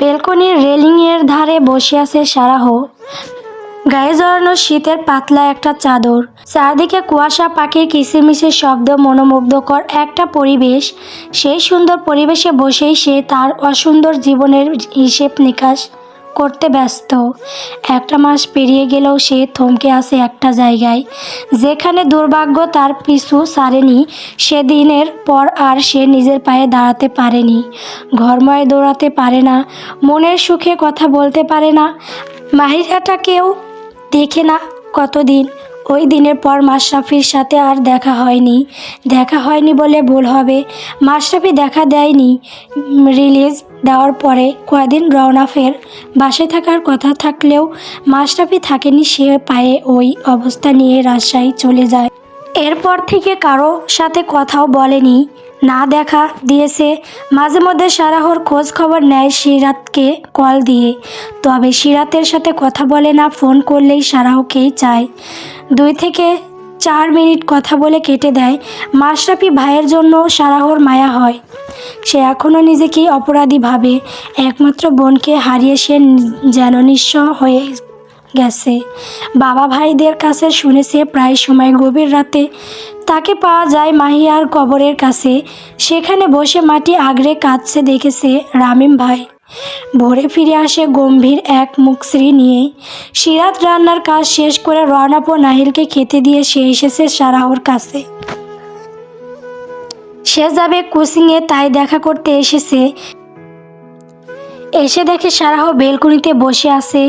বেলকনির রেলিংয়ের ধারে বসে আছে সারাহ। গায়ে জড়ানো শীতের পাতলা একটা চাদর। চারদিকে কুয়াশা পাখির কিচিরমিচির শব্দ, মনোমুগ্ধকর একটা পরিবেশ। সেই সুন্দর পরিবেশে বসেই সে তার অসুন্দর জীবনের হিসেব নিকাশ করতে ব্যস্ত। একটা মাস পেরিয়ে গেলেও সে থমকে আসে একটা জায়গায়, যেখানে দুর্ভাগ্য তার পিছু সারেনি সেদিনের পর আর সে নিজের পায়ে দাঁড়াতে পারেনি। ঘরময় দৌড়াতে পারে না, মনের সুখে কথা বলতে পারে না। মাহিরাটাকেও দেখে না কতদিন। ওই দিনের পর মাশরাফির সাথে আর দেখা হয়নি। দেখা হয়নি বলে ভুল হবে। মাশরাফি দেখা দেয়নি। রিলিজ দেওয়ার পরে কয়দিন রওনাফের বাসে থাকার কথা থাকলেও মাশরাফি থাকেনি সে পায়ে ওই অবস্থা নিয়ে রাজশাহী চলে যায়। এরপর থেকে কারও সাথে কথাও বলেনি। না দেখা দিয়েছে। মাঝে মধ্যে সারাহর খোঁজ খবর নেয় সিরাতকে কল দিয়ে। তবে সিরাতের সাথে কথা বলে না, ফোন করলেই সারাহকেই চায়। দুই থেকে চার মিনিট কথা বলে কেটে দেয়। মাশরাফি ভাইয়ের জন্য সারাহর মায়া হয়। সে এখনও নিজেকেই অপরাধী ভাবে। একমাত্র বোনকে হারিয়ে সে যেন নিঃস্ব হয়ে গেছে। বাবা ভাইদের কাছে শুনেছে প্রায় সময় গভীর রাতে তাকে পাওয়া যায় মাহিয়ার কবরের কাছে। সেখানে বসে মাটি আগড়ে কাঁদছে দেখেছে রামিম ভাই। ভোরে ফিরে আসে গম্ভীর এক মুখশ্রী নিয়ে। সিরাত রান্নার কাজ শেষ করে রওনাপ নাহিলকে খেতে দিয়ে সে এসেছে সারাহর কাছে। সে যাবে কোচিংয়ে, তাই দেখা করতে এসেছে। এসে দেখে সারাহ বেলকনিতে বসে আছে।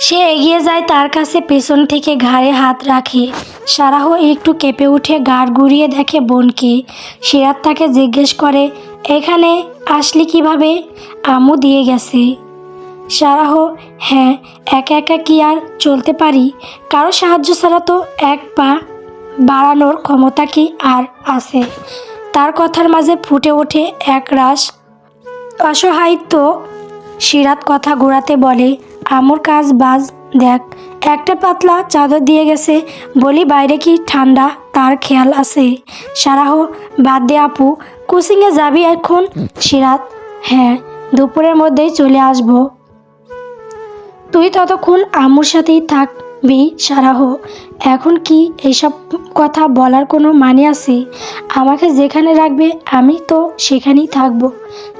সে এগিয়ে যায় তার কাছে, পেছন থেকে ঘাড়ে হাত রাখে। সারাহ একটু কেঁপে উঠে গাড় গুড়িয়ে দেখে বোনকে। সিরাত তাকে জিজ্ঞেস করে, এখানে আসলি কীভাবে? আমু দিয়ে গেছে। সারাহ হ্যাঁ একা একা কি আর চলতে পারি? কারও সাহায্য ছাড়া তো এক পা বাড়ানোর ক্ষমতা কি আর আছে? তার কথার মাঝে ফুটে ওঠে এক রাস অসহায়িত্ব। সিরাত কথা ঘোরাতে বলে, আমর কাজ বাজ, দেখ, একটা পাতলা চাদর দিয়ে গেছে। বলি, বাইরে কি ঠান্ডা? তার খেয়াল আছে। সারাহ, বাদ দে আপু, কোচিংয়ে যাবি এখন? সিরাত হ্যাঁ। দুপুরের মধ্যেই চলে আসব। তুই ততক্ষণ আম্মুর সাথেই থাকবি সারাহ। এখন কি এসব কথা বলার কোনো মানে আছে? আমাকে যেখানে রাখবে, আমি তো সেখানেই থাকব।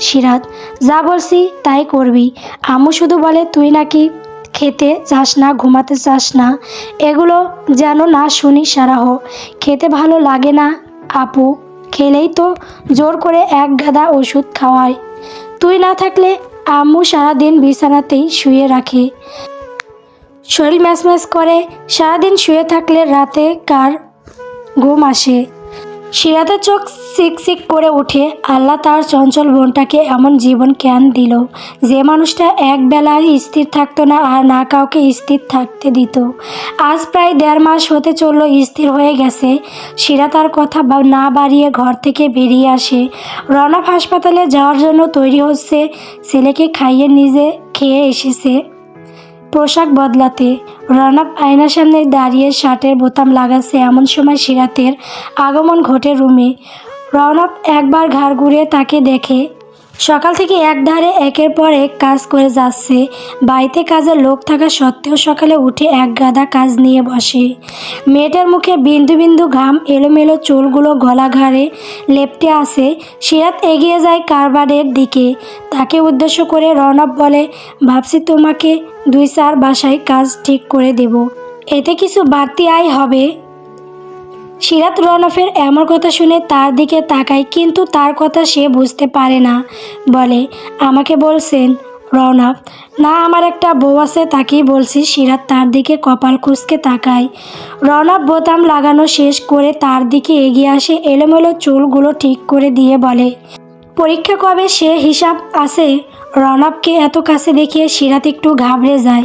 সিরাত যা বলছি তাই করবি। আম্মু শুধু বলে, তুই নাকি খেতে চাস না, ঘুমাতে চাস না? এগুলো যেন না শুনি সারাহ। খেতে ভালো লাগে না, আপু। খেলেই তো জোর করে এক গাদা ওষুধ খাওয়ায়। তুই না থাকলে আম্মু সারাদিন বিছানাতেই শুয়ে রাখে। শরীর ম্যাচ ম্যাচ করে, সারাদিন শুয়ে থাকলে রাতে কার ঘুম আসে? শিরাতে চোখ সিক সিক করে উঠে আল্লাহ তার চঞ্চল বোনটাকে এমন জীবন জ্ঞান দিল যে মানুষটা এক বেলা স্থির থাকতো না আর না কাউকে স্থির থাকতে দিত। আজ প্রায় দেড় মাস হতে চলল স্থির হয়ে গেছে। সিরা তার কথা না বাড়িয়ে ঘর থেকে বেরিয়ে আসে। রনব হাসপাতালে যাওয়ার জন্য তৈরি হচ্ছে। ছেলেকে খাইয়ে নিজে খেয়ে এসেছে। পোশাক বদলাতে রনব আয়নার সামনে দাঁড়িয়ে শার্টের বোতাম লাগাচ্ছে এমন সময় সিরাতের আগমন ঘটে রুমে। রনব একবার ঘাড় ঘুরিয়ে তাকে দেখে, সকাল থেকে এক ধারে একের পর এক কাজ করে যাচ্ছে। বাড়িতে কাজের লোক থাকা সত্ত্বেও সকালে উঠে এক গাদা কাজ নিয়ে বসে। মেয়েটার মুখে বিন্দু বিন্দু ঘাম, এলোমেলো চুলগুলো গলা ঘাড়ে লেপটে আসে সিরাত এগিয়ে যায় কারবারের দিকে। তাকে উদ্দেশ্য করে রনব বলে, ভাবছি তোমাকে দুই চার বাসায় কাজ ঠিক করে দেব। এতে কিছু বাড়তি আয় হবে। সিরাত রনফের এমন কথা শুনে তার দিকে তাকায়, কিন্তু তার কথা সে বুঝতে পারে না। বলে, আমাকে বলছেন রনব না, আমার একটা বউ আছে, তাকেই বলছি। সিরাত তার দিকে কপাল কুঁচকে তাকায়। রনব বোতাম লাগানো শেষ করে তার দিকে এগিয়ে আসে, এলোমেলো চুলগুলো ঠিক করে দিয়ে বলে, পরীক্ষা কবে সে হিসাব আছে? রনবকে এত কাছে দেখিয়ে সিরাত একটু ঘাবড়ে যায়।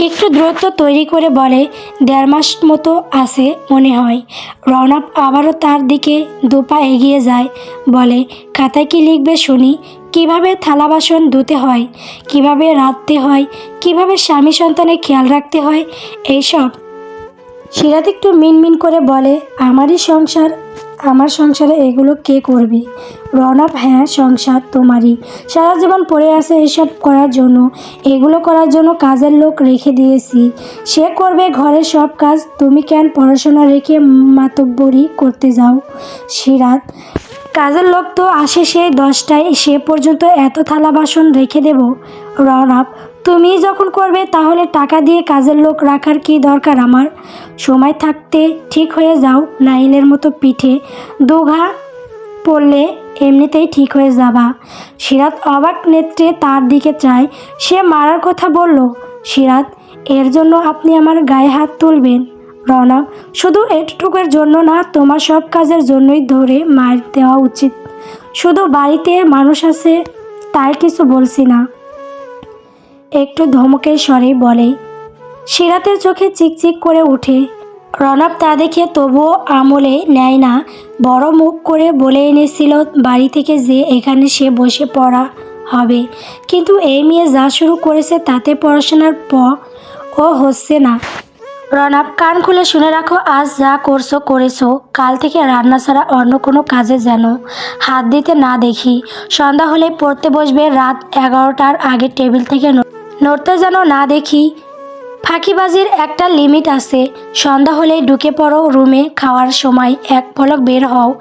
একটু দূরত্ব তৈরি করে বলে, দেড় মাস মতো আছে মনে হয়। রনব আবারও তার দিকে দুপা এগিয়ে যায়, বলে, খাতায় কি লিখবে শুনি? কীভাবে থালা বাসন ধুতে হয়? কীভাবে রাঁধতে হয়? কীভাবে স্বামী সন্তানের খেয়াল রাখতে হয়? এইসব। সিরাত একটু মিনমিন করে বলে, আমারই সংসার, আমার সংসারে এগুলো কে করবে? রনব হ্যাঁ সংসার তোমারই। সারা জীবন পড়ে আছে এসব করার জন্য। এগুলো করার জন্য কাজের লোক রেখে দিয়েছি। সে করবে ঘরের সব কাজ। তুমি কেন পড়াশোনা রেখে মাতব্বরি করতে যাও? সিরাত কাজের লোক তো আসে সেই দশটায়। সে পর্যন্ত এত থালা বাসন রেখে দেব। রনব তুমি যখন করবে তাহলে টাকা দিয়ে কাজের লোক রাখার কি দরকার আমার? সময় থাকতে ঠিক হয়ে যাও নাইলের মতো পিঠে। দুঘা পড়লে এমনিতেই ঠিক হয়ে যাবা। সিরাত অবাক নেত্রে তার দিকে চায়। সে মারার কথা বলল, সিরাত, এর জন্য আপনি আমার গায়ে হাত তুলবেন। রনক শুধু এটুকুর জন্য না, তোমার সব কাজের জন্যই ধরে মার দেওয়া উচিত। শুধু বাড়িতে মানুষ আছে, তাই কিছু বলছি না। একটু ধমকের স্বরে বলে, সিরাতের চোখে চিকচিক করে ওঠে রনব তা দেখে তবুও আমলে নেয় না, বড় মুখ করে বলে এনেছিল বাড়ি থেকে যে এখানে সে বসে পড়া হবে। কিন্তু এই মেয়ে যা শুরু করেছে তাতে পড়াশোনার প ও হচ্ছে না। রনব কান খুলে শুনে রাখো, আজ যা করছ, করেছ। কাল থেকে রান্না ছাড়া অন্য কোনো কাজে যেন হাত দিতে না দেখি। সন্ধ্যা হলে পড়তে বসবে, রাত এগারোটার আগে টেবিল থেকে নড়তে যেন না দেখি। ফাঁকিবাজির একটা লিমিট আছে। সন্ধ্যা হলেই ঢুকে পড়ো রুমে, খাওয়ার সময় এক পলক বের হও।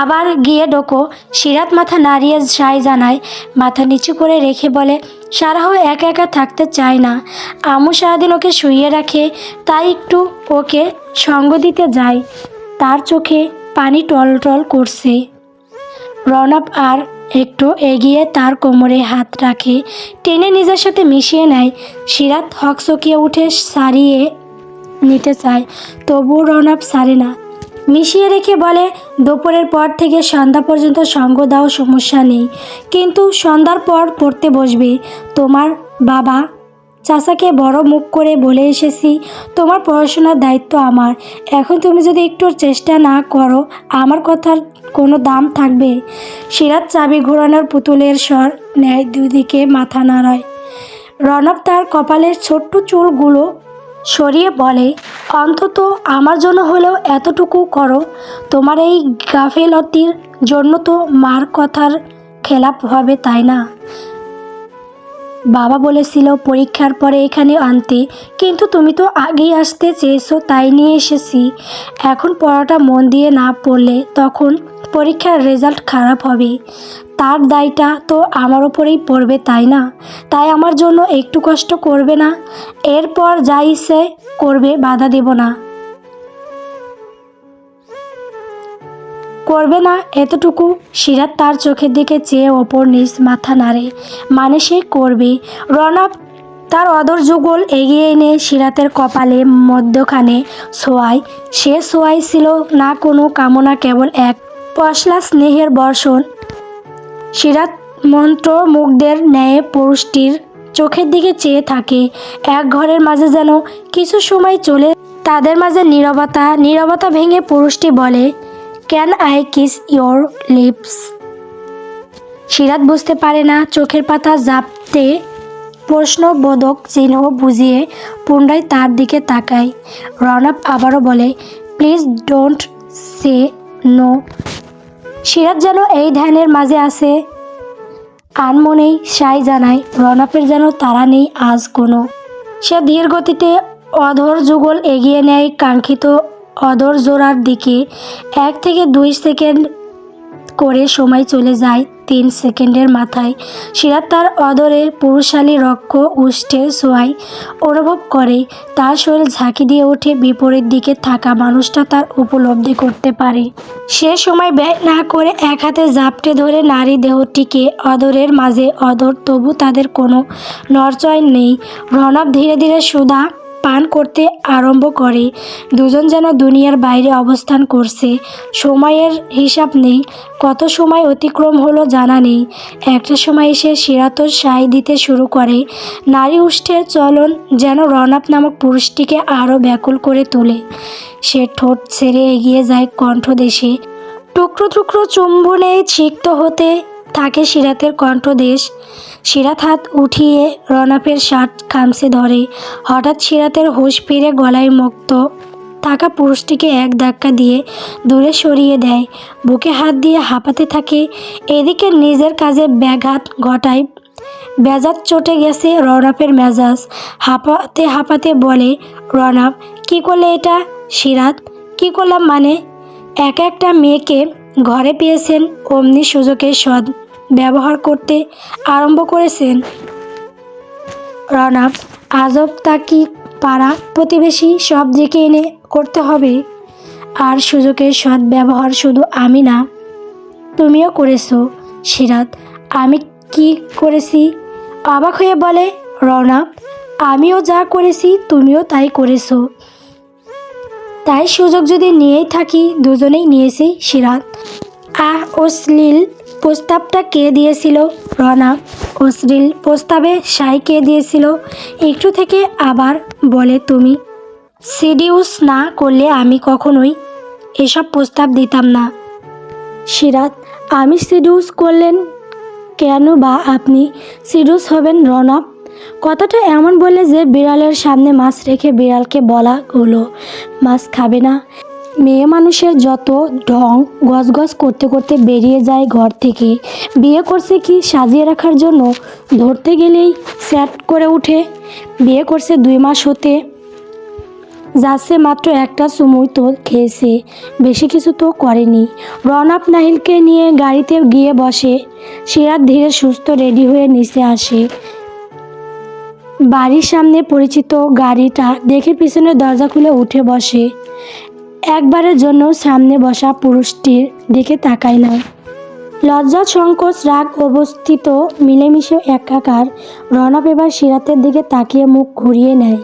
আবার গিয়ে ডোকো। সিরাত মাথা নাড়িয়ে সাই জানায়, মাথা নিচু করে রেখে বলে, সারাহ একা একা থাকতে চায় না। আমু সারাদিন ওকে শুইয়ে রাখে, তাই একটু ওকে সঙ্গ দিতে যায়। তার চোখে পানি টলটল করছে। রনব আর একটু এগিয়ে তার কোমরে হাত রাখে, টেনে নিজের সাথে মিশিয়ে নেয়। সিরাত হকচকিয়ে উঠে সারিয়ে নিতে চায়, তবু রনব সারে না। মিশিয়ে রেখে বলে, দুপুরের পর থেকে সন্ধ্যা পর্যন্ত সঙ্গ দাও, সমস্যা নেই। কিন্তু সন্ধ্যার পর পড়তে বসবে। তোমার বাবা চাচাকে বড় মুখ করে বলে এসেছি, তোমার পড়াশোনার দায়িত্ব আমার। এখন তুমি যদি একটু চেষ্টা না করো, আমার কথার কোনো দাম থাকবে। সিরাত চাবি ঘোরানোর পুতুলের স্বর ন্যায় দুদিকে মাথা নাড়ায়। রনব তার কপালের ছোট্ট চুলগুলো সরিয়ে বলে, অন্তত আমার জন্য হলেও এতটুকু করো। তোমার এই গাফেলতির জন্য তো মার কথার খেলাপ হবে, তাই না? বাবা বলেছিল, পরীক্ষার পরে এখানে আনতে। কিন্তু তুমি তো আগেই আসতে চেয়েছো, তাই নিয়ে এসেছি। এখন পড়াটা মন দিয়ে না পড়লে তখন পরীক্ষার রেজাল্ট খারাপ হবে। তার দায়টা তো আমার ওপরেই পড়বে, তাই না? তাই আমার জন্য একটু কষ্ট করবে না। এরপর যা ইচ্ছে করবে, বাধা দেব না। করবে না এতটুকু? সিরাত তার চোখের দিকে চেয়ে ওপর নিচ মাথা নাড়ে। মানে সে করবে। রনব তার অদর যুগল এগিয়ে এনে সিরাতের কপালে মধ্যখানে ছোঁয়ায় সে ছোঁয়াই ছিল না কোনো কামনা, কেবল এক পশলা স্নেহের বর্ষণ। সিরাত মন্ত্র মুগ্ধের ন্যায় পুরুষটির চোখের দিকে চেয়ে থাকে। এক ঘরের মাঝে যেন কিছু সময় চলে, তাদের মাঝে নীরবতা নীরবতা ভেঙে পুরুষটি বলে can I kiss your lips Sirat বুঝতে পারে না, চোখের পাতা জাপতে প্রশ্নবোধক চিহ্ন বুঝিয়ে পুনরায় তার দিকে তাকায়। রনব আবারও বলে please don't say no Sirat যেন এই ধ্যানের মাঝে আছে। আনমনেই সাই জানায় রনপের যেন তারা নেই আজ কোনো। সে ধীর গতিতে অধর যুগল এগিয়ে নেয়, কাঙ্ক্ষিত অধর জোড়ার দিকে এক থেকে দুই সেকেন্ড করে সময় চলে যায় তিন সেকেন্ডের মাথায়। সিরাত তার অদরে পুরুষালী রক্ষ উষ্ঠে সোয়াই অনুভব করে। তার শরীর ঝাঁকি দিয়ে ওঠে, বিপরীত দিকে থাকা মানুষটা তার উপলব্ধি করতে পারে। সে সময় ব্যয় না করে এক হাতে জাপটে ধরে নারী দেহটিকে অদরের মাঝে অদর, তবু তাদের কোনো নরচয় নেই। রণব ধীরে ধীরে সুধা পান করতে আরম্ভ করে। দুজন যেন দুনিয়ার বাইরে অবস্থান করছে। সময়ের হিসাব নেই। কত সময় অতিক্রম হলো জানা নেই। একটা সময় এসে শিরাতর সাই দিতে শুরু করে। নারী উষ্ঠের চলন যেন রনব নামক পুরুষটিকে আরও ব্যাকুল করে তোলে। সে ঠোঁট ছেড়ে এগিয়ে যায় কণ্ঠদেশে। টুকরো টুকরো চুম্বনে সিক্ত হতে থাকে সিরাতের কণ্ঠদেশ সিরাত হাত উঠিয়ে রনাপের শার্ট খামসে ধরে। হঠাৎ সিরাতের হুঁশ ফিরে গলায় মুক্ত। থাকা পুরুষটিকে এক ধাক্কা দিয়ে দূরে সরিয়ে দেয়। বুকে হাত দিয়ে হাঁপাতে থাকে। এদিকে নিজের কাজে ব্যাঘাত ঘটায়। বেজাত চটে গেছে রনপের মেজাজ। হাঁপাতে হাঁপাতে বলে রনপ কি করলে এটা? সিরাত, কি করলাম মানে? এক একটা মেয়েকে ঘরে পেয়েছেন অমনি সুযোগের সদ ব্যবহার করতে আরম্ভ করেছেন। রনপ আজব তা কি পাড়া প্রতিবেশী সব দিকে এনে করতে হবে? আর সুযোগের সৎ ব্যবহার শুধু আমি না, তুমিও করেছ। সিরাত, আমি কি করেছি? অবাক হয়ে বলে রওনা আমিও যা করেছি তুমিও তাই করেছ। তাই সুযোগ যদি নিয়েই থাকি, দুজনেই নিয়েছি সিরাত। আহ অশ্লীল প্রস্তাবটা কে দিয়েছিল? রনা। অশ্লীল প্রস্তাবে সাই কে দিয়েছিল? একটু থেকে আবার বলে তুমি। সিডিউস না করলে আমি কখনোই এসব প্রস্তাব দিতাম না। সিরাত, আমি সিডিউস করলেন কেন বা আপনি? সিডিউস হবেন রনব কথাটা এমন বলে যে বিড়ালের সামনে মাছ রেখে বিড়ালকে বলা হলো, মাছ খাবে না। মেয়ে মানুষের যত ঢং গজগজ করতে করতে বেরিয়ে যায় ঘর থেকে। বিয়ে করছে কি সাজিয়ে রাখার জন্য? ধরতে গেলেই স্যাট করে উঠে। বিয়ে করছে দুই মাস হতে যাচ্ছে মাত্র একটা চুমুই তো খেয়েছে। বেশি কিছু তো করেনি। রনপ নাহিলকে নিয়ে গাড়িতে গিয়ে বসে। সিরাত ধীরে সুস্থ, রেডি হয়ে নিচে আসে। বাড়ির সামনে পরিচিত গাড়িটা দেখে পিছনের দরজা খুলে উঠে বসে। একবারের জন্য সামনে বসা পুরুষটির দিকে তাকায় না লজ্জা সংকোচ, রাগ অবস্থিত, মিলেমিশে একাকার রনব এবার সিরাতের দিকে তাকিয়ে মুখ ঘুরিয়ে নেয়।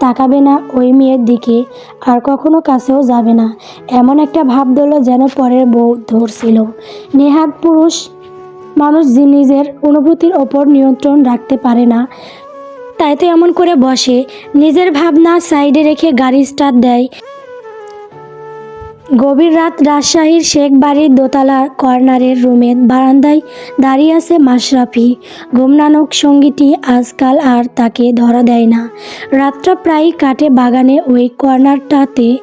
তাকাবে না ওই মেয়ের দিকে, আর কখনো কাছেও যাবে না। এমন একটা ভাব দিল যেন পরের বউ ধরছিল। নেহাত পুরুষ মানুষ নিজের অনুভূতির ওপর নিয়ন্ত্রণ রাখতে পারে না তাই তো এমন করে বসে। নিজের ভাবনা সাইডে রেখে গাড়ি স্টার্ট দেয়। গভীর রাত রাজশাহীর শেখ বাড়ির দোতলার কর্নারের রুমের বারান্দায় দাঁড়িয়ে আছে মাশরাফি। গুমনানক সঙ্গীটি আজকাল আর তাকে ধরা দেয় না। রাতটা প্রায় কাটে বাগানে ওই কর্নারটাতে।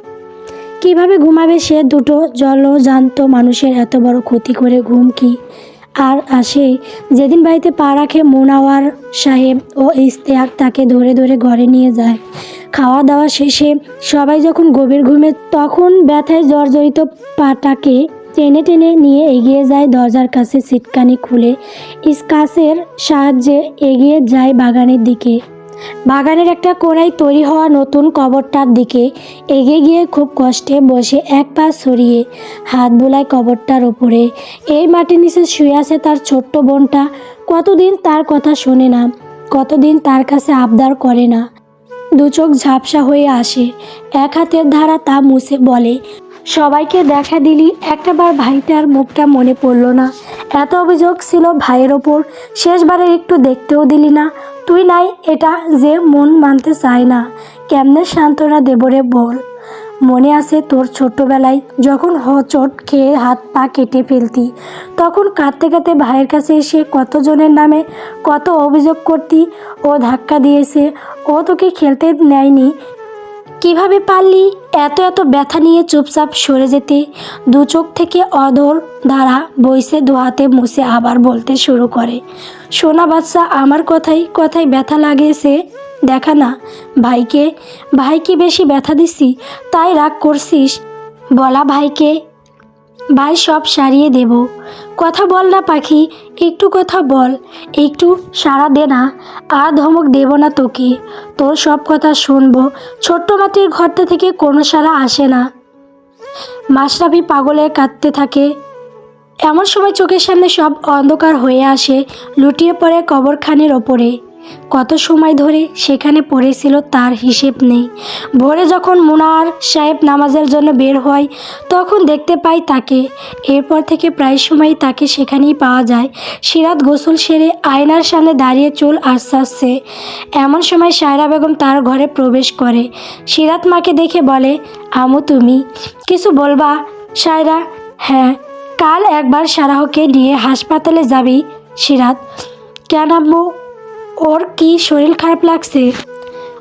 কীভাবে ঘুমাবে সে দুটো জলজান্ত মানুষের এত বড় ক্ষতি করে ঘুম কি? আর আসে। যেদিন বাড়িতে পা রাখে মোনাওয়ার সাহেব ও ইস্তেয়াক তাকে ধরে ধরে ঘরে নিয়ে যায়। খাওয়া দাওয়া শেষে সবাই যখন গভীর ঘুমে, তখন ব্যথায় জর্জরিত পাটাকে টেনে টেনে নিয়ে এগিয়ে যায় দরজার কাছে সিটকানি খুলে। ইস্কাসের সাহায্যে এগিয়ে যায় বাগানের দিকে। বাগানের একটা কোনায় তৈরি হওয়া নতুন কবরটার দিকে এগিয়ে গিয়ে খুব কষ্টে বসে এক পা সরিয়ে হাত বোলায় কবরটার ওপরে এই মাটির নিচে শুয়ে আছে তার ছোট্ট বোনটা। কতদিন তার কথা শোনে না, কতদিন তার কাছে আবদার করে না। দু চোখ ঝাপসা হয়ে আসে। এক হাতের ধারা তা মুছে বলে সবাইকে দেখা দিলি, একটাবার ভাইটার মুখটা মনে পড়ল না। এত অভিযোগ ছিল ভাইয়ের ওপর, শেষবারের একটু দেখতেও দিলি না। তুই নাই, এটা যে মন মানতে চায় না। কেমনে সান্ত্বনা দেবরে বল। মনে আছে তোর ছোট্টবেলায় যখন হচট খেয়ে হাত পা কেটে ফেলতি। তখন কাঁদতে কাঁদতে ভাইয়ের কাছে এসে কতজনের নামে কত অভিযোগ করতি, ও ধাক্কা দিয়েছে। ও তোকে খেলতে নেয়নি কীভাবে পারলি এত এত ব্যথা নিয়ে চুপচাপ সরে যেতে? দু চোখ থেকে অধর ধারা বইসে দোহাতে মুছে আবার বলতে শুরু করে। সোনা বাচ্চা আমার কথাই কথাই ব্যথা লাগিয়েছে দেখা না। ভাইকে ভাইকে বেশি ব্যথা দিছি, তাই রাগ করছিস? বলা ভাইকে ভাই সব সারিয়ে দেব। কথা বল না পাখি, একটু কথা বল, একটু সাড়া দে না। আর ধমক দেব না তোকে। তোর সব কথা শুনব। ছোট্ট মাটির ঘরটা থেকে কোনো সাড়া আসে না। মাশরাফি পাগলে কাঁদতে থাকে। এমন সময় চোখের সামনে সব অন্ধকার হয়ে আসে, লুটিয়ে পড়ে কবরখানের ওপরে। কত সময় ধরে সেখানে পড়েছিল তার হিসেব নেই। ভোরে যখন মুনার সাহেব নামাজের জন্য বের হয়, তখন দেখতে পাই তাকে। এরপর থেকে প্রায় সময় তাকে সেখানেই পাওয়া যায়। সিরাত গোসল সেরে আয়নার সামনে দাঁড়িয়ে চুল আশ্বাসছে এমন সময় সায়রা বেগম তার ঘরে প্রবেশ করে। সিরাত মাকে দেখে বলে, আমু, তুমি কিছু বলবা? সায়রা হ্যাঁ কাল একবার সারাহকে নিয়ে হাসপাতালে যাবি সিরাত। কেন আম্মু? ওর কি শরীর খারাপ লাগছে?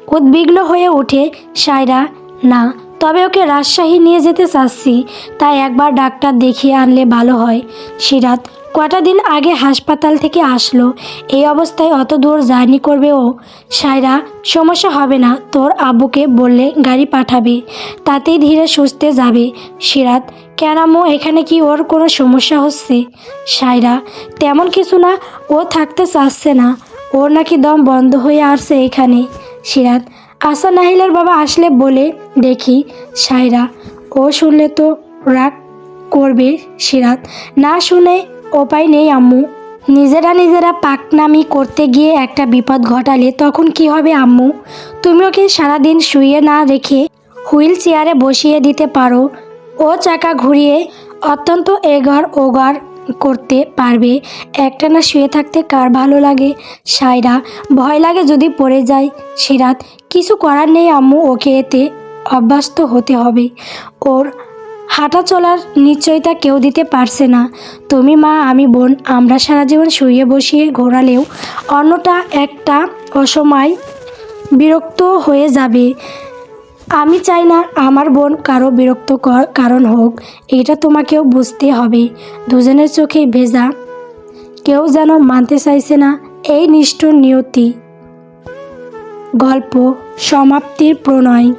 উদ্বিগ্ন হয়ে ওঠে সায়রা, না, তবে ওকে রাজশাহী নিয়ে যেতে চাচ্ছি। তাই একবার ডাক্তার দেখিয়ে আনলে ভালো হয়। সিরাত কটা দিন আগে হাসপাতাল থেকে আসলো। এই অবস্থায় অত দূর জার্নি করবে ও? সায়রা, সমস্যা হবে না, তোর আব্বুকে বললে গাড়ি পাঠাবে, তাতেই ধীরে সুস্থে যাবে। সিরাত, কেন আম্মু, এখানে কি ওর কোনো সমস্যা হচ্ছে? সায়রা, তেমন কিছু না, ও থাকতে চাচ্ছে না। ওর নাকি দম বন্ধ হয়ে আসছে এখানে। সিরাত আশা নাহিলের বাবা আসলে বলে, দেখি, সায়রা, ও শুনলে তো রাগ করবে সিরাত। না শুনে উপায় নেই আম্মু। নিজেরা নিজেরা পাকনামি করতে গিয়ে একটা বিপদ ঘটালে তখন কি হবে আম্মু? তুমি ওকে সারাদিন শুয়ে না রেখে হুইল চেয়ারে বসিয়ে দিতে পারো? ও চাকা ঘুরিয়ে অত্যন্ত এগর ওগর করতে পারবে। একটানা শুয়ে থাকতে কার ভালো লাগে? সায়রা, ভয় লাগে যদি পড়ে যায়। সিরাত কিছু করার নেই আম্মু, ওকে এতে অভ্যস্ত হতে হবে। ওর হাঁটা চলার নিশ্চয়তা কেউ দিতে পারছে না। তুমি মা, আমি বোন, আমরা সারা জীবন শুয়ে বসিয়ে ঘোরালেও অন্যটা একটা অসময় বিরক্ত হয়ে যাবে। আমি চাই না আমার বোন কারও বিরক্ত কারণ হোক, এটা তোমাকেও বুঝতে হবে। দুজনের চোখে ভেজা। কেউ যেন মানতে চাইছে না এই নিষ্ঠুর নিয়তি। গল্প, সমাপ্তির প্রণয়।